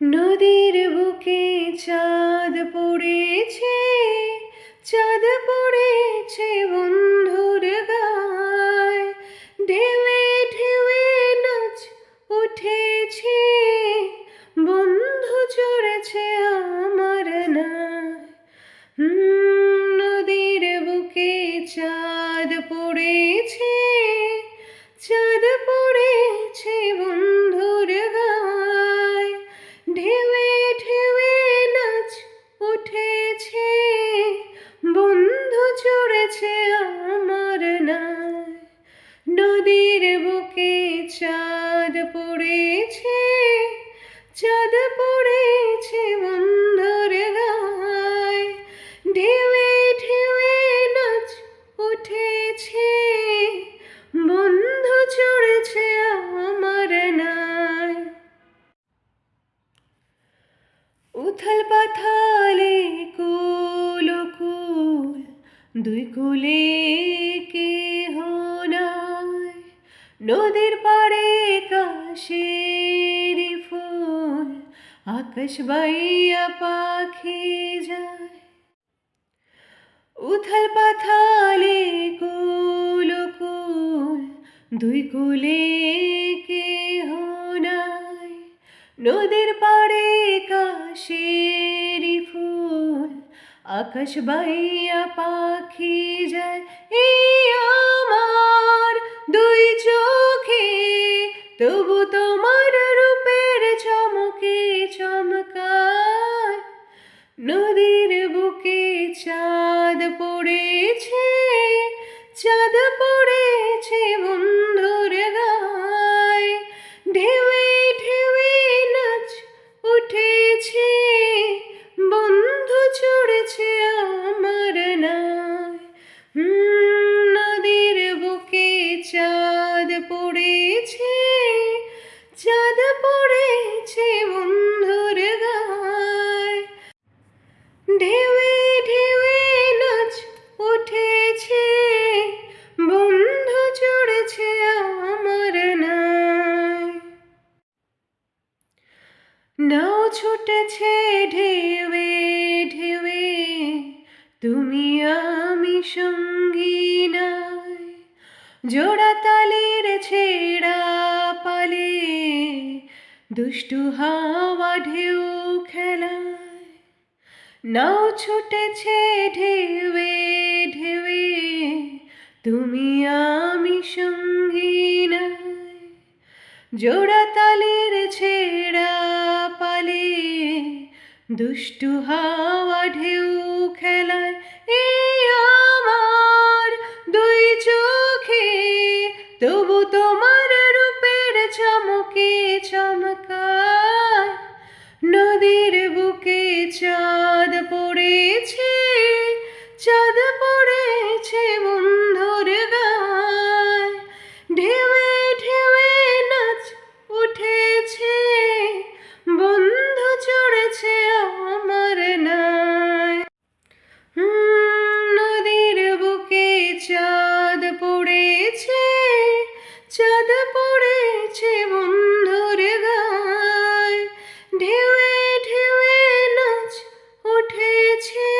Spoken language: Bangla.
নদীর বুকে চাঁদ পড়েছে চাঁদ পড়েছে বন্ধুর গায়। ঢেউে ঢেউে নাচ উঠেছে বন্ধু চড়েছে আমার হুম, নদীর বুকে চাঁদ পড়েছে নদীর বুকে চাঁদ পড়েছে চাঁদ পড়েছে বন্ধুর গায়। ঢেউয়ে ঢেউয়ে নাচ উঠেছে, বন্ধু চড়েছে আমার নায়। উথাল পাথালে কুল কুল দুই কুলে কে আকাশ বাইয়া পাখি যায়। উথাল পাথালে কুল কুল, দুই কুলে কে নাই। নদীর পাড়ে কাশেরি ফুল, আকাশ বাইয়া পাখি যায়। এই আমার দুই চোখে, তবু তোমার নদীর বুকে চাঁদ পড়েছে চাঁদ পড়েছে তালের ছেড়া পালে, দুষ্টু হাওয়া ঢেউ খেলায়। নাও ছুটেছে ঢেউে ঢেউে তুমি আমি সঙ্গী নাই জোড়া তালের ছেড়া পালে, দুষ্টু হাওয়া ঢেউ খেলায়। তবু তোমার রূপের চমকে চমকায় নদীর বুকে চাঁদ পড়েছে চাঁদ পড়েছে বন্ধুর গায়। ঢেউয়ে ঢেউয়ে নাচ উঠেছে